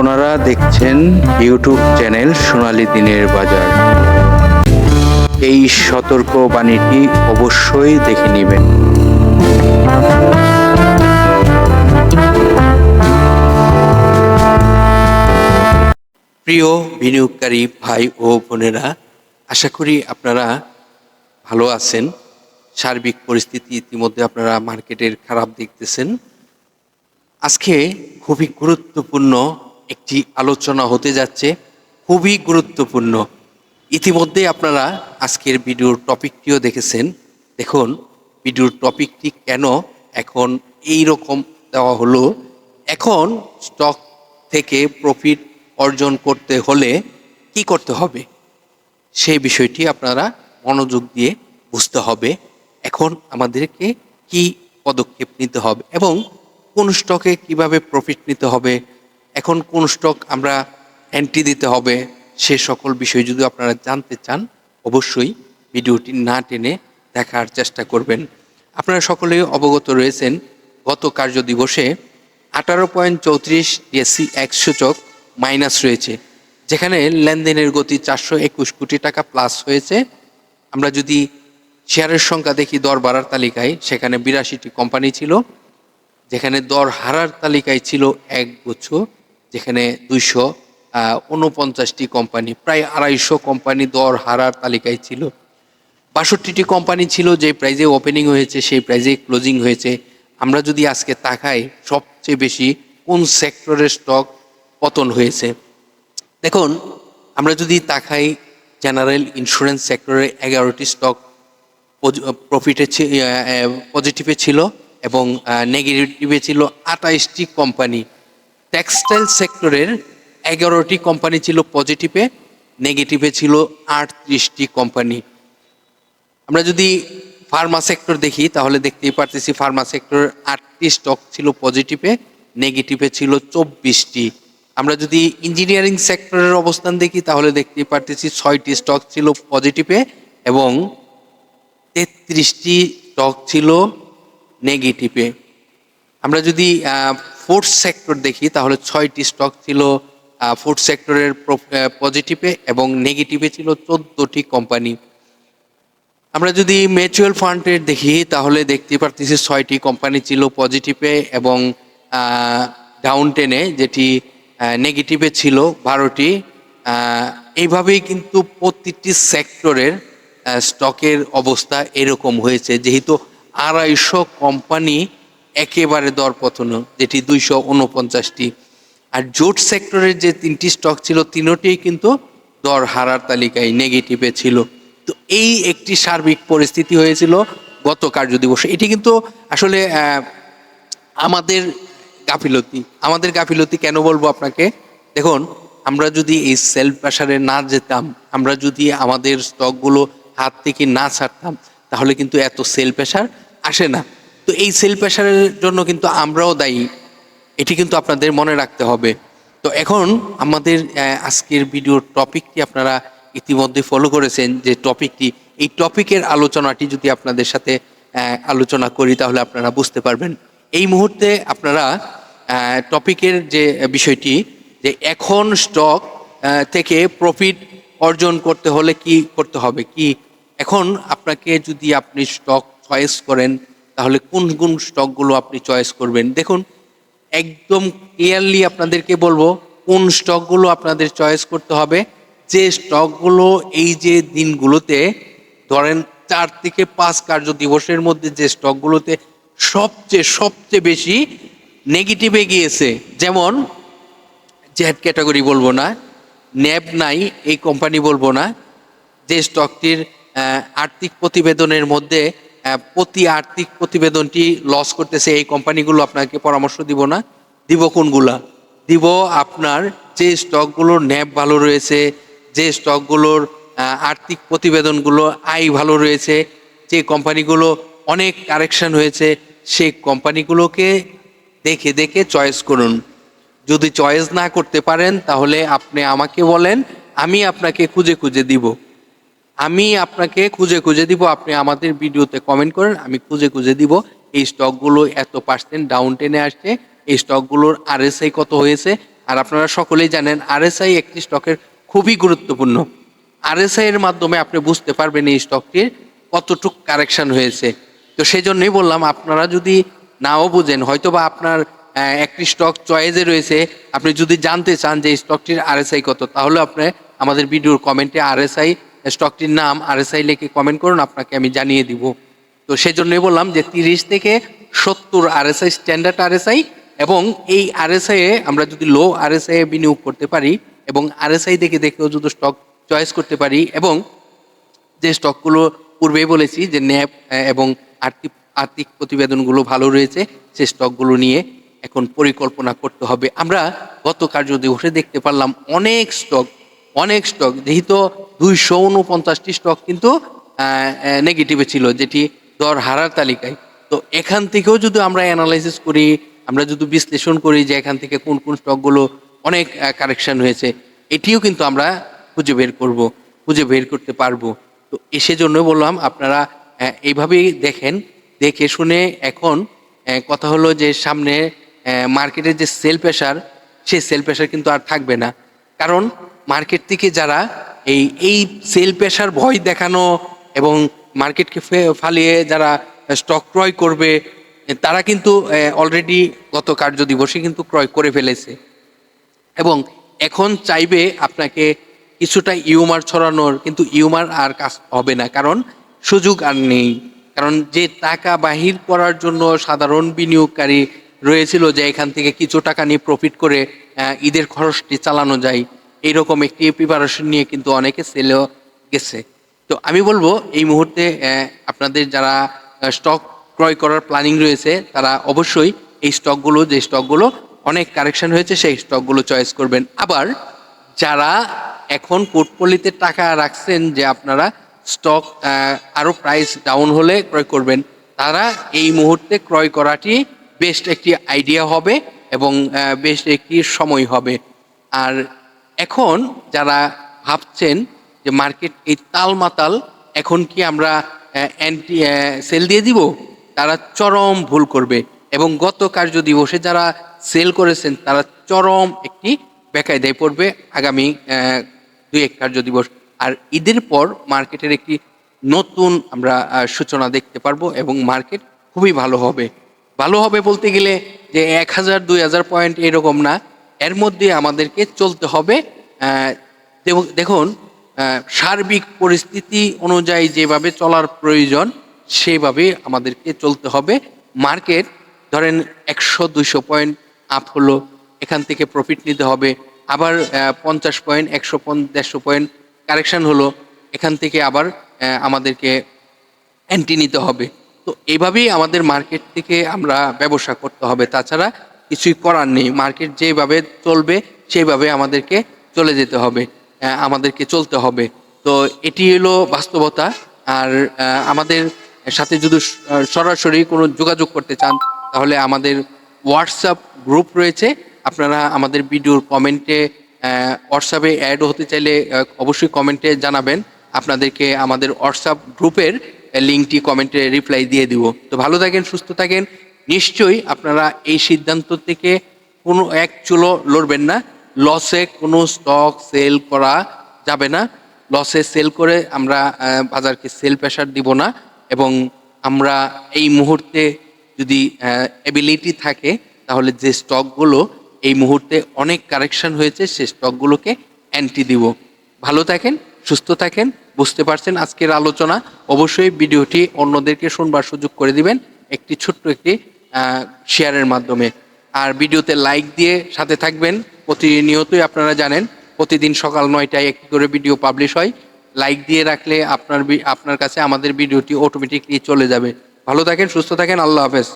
আপনারা দেখছেন YouTube channel সোনালী দিনের বাজার। এই সতর্ক বাণীটি অবশ্যই দেখে নেবেন। প্রিয় বিনিয়োগকারী ভাই ও বোনেরা, আশা করি আপনারা ভালো আছেন। সার্বিক পরিস্থিতি ইতিমধ্যে আপনারা মার্কেটের খারাপ দেখতেছেন। আজকে খুবই গুরুত্বপূর্ণ একটি আলোচনা হতে যাচ্ছে, খুবই গুরুত্বপূর্ণ। ইতিমধ্যে আপনারা আজকের ভিডিওর টপিকটিও দেখেছেন। দেখুন, ভিডিওর টপিকটি কেন এখন এই রকম দেওয়া হলো। এখন স্টক থেকে প্রফিট অর্জন করতে হলে কি করতে হবে? সেই বিষয়টি আপনারা মনোযোগ দিয়ে বুঝতে হবে। এখন আমাদেরকে কি পদক্ষেপ নিতে হবে এবং কোন স্টকে কীভাবে প্রফিট নিতে হবে এখন কোন স্টক আমরা এন্ট্রি দিতে হবে, সে সকল বিষয় যদি আপনারা জানতে চান, অবশ্যই ভিডিওটি না টেনে দেখার চেষ্টা করবেন। আপনারা সকলেই অবগত রয়েছেন, গত কার্য দিবসে আঠারো পয়েন্ট চৌত্রিশ ডিএসসি এক সূচক মাইনাস রয়েছে, যেখানে লেনদেনের গতি চারশো একুশ কোটি টাকা প্লাস হয়েছে। আমরা যদি শেয়ারের সংখ্যা দেখি, দর বাড়ার তালিকায়, সেখানে বিরাশিটি কোম্পানি ছিল, যেখানে দর হারার তালিকায় ছিল এক গুচ্ছ যেখানে দুইশো উনপঞ্চাশটি কোম্পানি, প্রায় আড়াইশো কোম্পানি দর হারার তালিকায় ছিল। বাষট্টিটি কোম্পানি ছিল যে প্রাইজে ওপেনিং হয়েছে, সেই প্রাইজে ক্লোজিং হয়েছে। আমরা যদি আজকে তাকাই, সবচেয়ে বেশি কোন সেক্টরের স্টক পতন হয়েছে? দেখুন, আমরা যদি তাকাই জেনারেল ইন্স্যুরেন্স সেক্টরে এগারোটি স্টক প্রফিটে পজিটিভে ছিল এবং নেগেটিভে ছিল আঠাইশটি কোম্পানি। টেক্সটাইল সেক্টরের এগারোটি কোম্পানি ছিল পজিটিভে নেগেটিভে ছিল আটত্রিশটি কোম্পানি আমরা যদি ফার্মা সেক্টর দেখি, তাহলে দেখতেই পারতেছি ফার্মা সেক্টর আটটি স্টক ছিল পজিটিভে নেগেটিভে ছিল চব্বিশটি। আমরা যদি ইঞ্জিনিয়ারিং সেক্টরের অবস্থান দেখি, তাহলে দেখতেই পারতেছি ছয়টি স্টক ছিল পজিটিভে এবং তেত্রিশটি স্টক ছিল নেগেটিভে আমরা যদি ফুড সেক্টর দেখি, তাহলে ছয়টি স্টক ছিল ফুড সেক্টরের পজিটিভে এবং নেগেটিভে ছিল চোদ্দোটি কোম্পানি আমরা যদি মিউচুয়াল ফান্ডের দেখি, তাহলে দেখতে পারতেছি ছয়টি কোম্পানি ছিল পজিটিভে এবং ডাউন টেনে যেটি নেগেটিভে ছিল বারোটি। এইভাবেই কিন্তু প্রতিটি সেক্টরের স্টকের অবস্থা এরকম হয়েছে। যেহেতু আড়াইশো কোম্পানি একেবারে দরপতন, যেটি দুইশো উনপঞ্চাশটি। আর জোট সেক্টরের যে তিনটি স্টক ছিল তিনোটি কিন্তু দর হারার তালিকায় নেগেটিভে ছিল। তো এই একটি সার্বিক পরিস্থিতি হয়েছিল গত কার্য দিবসে। এটি কিন্তু আসলে আমাদের গাফিলতি। আমাদের গাফিলতি কেন বলব আপনাকে? দেখুন, আমরা যদি এই সেলফ প্রেশারে না যেতাম, আমরা যদি আমাদের স্টকগুলো হাত থেকে না ছাড়তাম, তাহলে কিন্তু এত সেল প্রেশার আসে না। তো এই সেল প্রেশারের জন্য কিন্তু আমরাও দায়ী। এটি কিন্তু আপনাদের মনে রাখতে হবে। তো এখন আমাদের আজকের ভিডিওর টপিকটি আপনারা ইতিমধ্যে ফলো করেছেন যে টপিকটি এই টপিকের আলোচনাটি যদি আপনাদের সাথে আলোচনা করি তাহলে আপনারা বুঝতে পারবেন। এই মুহূর্তে আপনারা টপিকের যে বিষয়টি, যে এখন স্টক থেকে প্রফিট অর্জন করতে হলে কি করতে হবে? কি? এখন আপনাকে যদি আপনি স্টক চয়েস করেন তাহলে কোন কোন স্টকগুলো আপনি চয়েস করবেন? দেখুন, একদম ক্লিয়ারলি আপনাদেরকে বলব, কোন স্টকগুলো আপনাদের চয়েস করতে হবে? যে স্টকগুলো এই যে দিনগুলোতে, ধরেন চার থেকে পাঁচ কার্য দিবসের মধ্যে যে স্টকগুলোতে সবচেয়ে সবচেয়ে বেশি নেগেটিভে গিয়েছে, যেমন জেড ক্যাটাগরি বলব না ন্যাব নাই এই কোম্পানি বলব না, যে স্টকটির আর্থিক প্রতিবেদনের মধ্যে প্রতি আর্থিক প্রতিবেদনটি লস করতেছে এই কোম্পানিগুলো আপনাকে পরামর্শ দিব না। দিব কোনগুলা? দিব আপনার যে স্টকগুলোর ন্যাপ ভালো রয়েছে, যে স্টকগুলোর আর্থিক প্রতিবেদনগুলো আয় ভালো রয়েছে, যে কোম্পানিগুলো অনেক কারেকশন হয়েছে সেই কোম্পানিগুলোকে দেখে দেখে চয়েস করুন। যদি চয়েস না করতে পারেন, তাহলে আপনি আমাকে বলেন, আমি আপনাকে খুঁজে খুঁজে দিব। আমি আপনাকে খুঁজে খুঁজে দিব, আপনি আমাদের ভিডিওতে কমেন্ট করেন, আমি খুঁজে খুঁজে দিব এই স্টকগুলো এত পার্সেন্ট ডাউন টেনে আসছে, এই স্টকগুলোর আরএসআই কত হয়েছে, আর আপনারা সকলেই জানেন আরএসআই একটি স্টকের খুবই গুরুত্বপূর্ণ। আরএসআই এর মাধ্যমে আপনি বুঝতে পারবেন এই স্টকটির কতটুক কারেকশন হয়েছে। তো সেই জন্যই বললাম, আপনারা যদি নাও বুঝেন হয়তো বা আপনার একটি স্টক চয়েসে রয়েছে, আপনি যদি জানতে চান যে স্টকটির আরএসআই কত, তাহলে আপনি আমাদের ভিডিওর কমেন্টে আরএসআই স্টকটির নাম আরএসআই লিখে কমেন্ট করুন, আপনাকে আমি জানিয়ে দিব। তো সেই জন্যই বললাম যে তিরিশ থেকে সত্তর R S I standard R S I এবং এই আর এস আই এ আমরা যদি লো আরএসআই এ বিনিয়োগ করতে পারি এবং আর এস আই দেখে দেখেও যদি স্টক চয়েস করতে পারি এবং যে স্টকগুলো পূর্বেই বলেছি যে ন্যাপ এবং আর্থিক আর্থিক প্রতিবেদনগুলো ভালো রয়েছে, সে স্টকগুলো নিয়ে এখন পরিকল্পনা করতে হবে। আমরা গত কার্য দিবসে দেখতে পারলাম অনেক স্টক অনেক স্টক যেহেতু দুইশো উনপঞ্চাশটি স্টক কিন্তু নেগেটিভে ছিল, যেটি দর হারার তালিকায়। তো এখান থেকেও যদি আমরা অ্যানালাইসিস করি, আমরা যদি বিশ্লেষণ করি যে এখান থেকে কোন কোন স্টকগুলো অনেক কারেকশন হয়েছে, এটিও কিন্তু আমরা খুঁজে বের করব, খুঁজে বের করতে পারব। তো এসে জন্য বললাম, আপনারা এইভাবেই দেখেন, দেখে শুনে এখন কথা হলো যে সামনে মার্কেটের যে সেল প্রেশার সেই সেল প্রেশার কিন্তু আর থাকবে না। কারণ মার্কেট থেকে যারা এই এই সেল পেশার ভয় দেখানো এবং মার্কেটকে ফালিয়ে যারা স্টক ক্রয় করবে, তারা কিন্তু অলরেডি গত কার্য দিবসে কিন্তু ক্রয় করে ফেলেছে। এবং এখন চাইবে আপনাকে কিছুটা ইউমার ছড়ানোর, কিন্তু ইউমার আর কাজ হবে না, কারণ সুযোগ আর নেই। কারণ যে টাকা বাহির করার জন্য সাধারণ বিনিয়োগকারী রয়েছিল যে এখান থেকে কিছু টাকা নিয়ে প্রফিট করে ঈদের খরচটি চালানো যায়। এইরকম একটি প্রিপারেশন নিয়ে কিন্তু অনেকে সেলেও গেছে। তো আমি বলব, এই মুহূর্তে আপনাদের যারা স্টক ক্রয় করার প্ল্যানিং রয়েছে, তারা অবশ্যই এই স্টকগুলো যে স্টকগুলো অনেক কারেকশন হয়েছে, সেই স্টকগুলো চয়েস করবেন। আবার যারা এখন পোর্টফোলিওতে টাকা রাখছেন, যে আপনারা স্টক আরও প্রাইস ডাউন হলে ক্রয় করবেন, তারা এই মুহূর্তে ক্রয় করাটি বেস্ট একটি আইডিয়া হবে এবং বেস্ট একটি সময় হবে। আর এখন যারা ভাবছেন যে মার্কেট এই তালমাতাল, এখন কি আমরা অ্যান্টি সেল দিয়ে দিব? তারা চরম ভুল করবে এবং গত কার্য দিবসে যারা সেল করেছেন, তারা চরম একটি বেকায়দায় পড়বে আগামী দুই এক কার্য দিবস আর ঈদের পর মার্কেটের একটি নতুন আমরা সূচনা দেখতে পারব এবং মার্কেট খুবই ভালো হবে। ভালো হবে বলতে গেলে যে এক হাজার, দুই হাজার পয়েন্ট এরকম না। এর মধ্যে আমাদেরকে চলতে হবে দেখুন সার্বিক পরিস্থিতি অনুযায়ী যেভাবে চলার প্রয়োজন, সেভাবে আমাদেরকে চলতে হবে। মার্কেট, ধরেন একশো, দুইশো পয়েন্ট আপ হলো, এখান থেকে প্রফিট নিতে হবে। আবার পঞ্চাশ পয়েন্ট একশো দেড়শো পয়েন্ট কারেকশন হলো, এখান থেকে আবার আমাদেরকে অ্যান্টি নিতে হবে। তো এইভাবেই আমাদের মার্কেট থেকে আমরা ব্যবসা করতে হবে। তাছাড়া কিছুই করার নেই। মার্কেট যেভাবে চলবে সেইভাবে আমাদেরকে চলে যেতে হবে। আমাদেরকে চলতে হবে। তো এটি হলো বাস্তবতা। আর আমাদের সাথে যদি সরাসরি কোনো যোগাযোগ করতে চান, তাহলে আমাদের হোয়াটসঅ্যাপ গ্রুপ রয়েছে। আপনারা আমাদের ভিডিওর কমেন্টে হোয়াটসঅ্যাপে অ্যাড হতে চাইলে অবশ্যই কমেন্টে জানাবেন। আপনাদেরকে আমাদের হোয়াটসঅ্যাপ গ্রুপের লিঙ্কটি কমেন্টে রিপ্লাই দিয়ে দিব। তো ভালো থাকেন, সুস্থ থাকেন। নিশ্চয়ই আপনারা এই সিদ্ধান্ত থেকে কোনো এক চুলো লড়বেন না। লসে কোনো স্টক সেল করা যাবে না। লসে সেল করে আমরা বাজারকে সেল প্রেশার দিব না। এবং আমরা এই মুহূর্তে যদি এবিলিটি থাকে, তাহলে যে স্টকগুলো এই মুহূর্তে অনেক কারেকশন হয়েছে, সে স্টকগুলোকে অ্যান্টি দিব। ভালো থাকেন সুস্থ থাকেন, বুঝতে পারছেন আজকের আলোচনা, অবশ্যই ভিডিওটি অন্যদেরকে শুনবার সুযোগ করে দিবেন একটি ছোট্ট একটি শেয়ারের মাধ্যমে। আর ভিডিওতে লাইক দিয়ে সাথে থাকবেন, প্রতিনিয়তই আপনারা জানেন, প্রতিদিন সকাল নয়টায় একটি করে ভিডিও পাবলিশ হয়। লাইক দিয়ে রাখলে আপনার আপনার কাছে আমাদের ভিডিওটি অটোমেটিকলি চলে যাবে। ভালো থাকেন, সুস্থ থাকেন, আল্লাহ হাফেজ।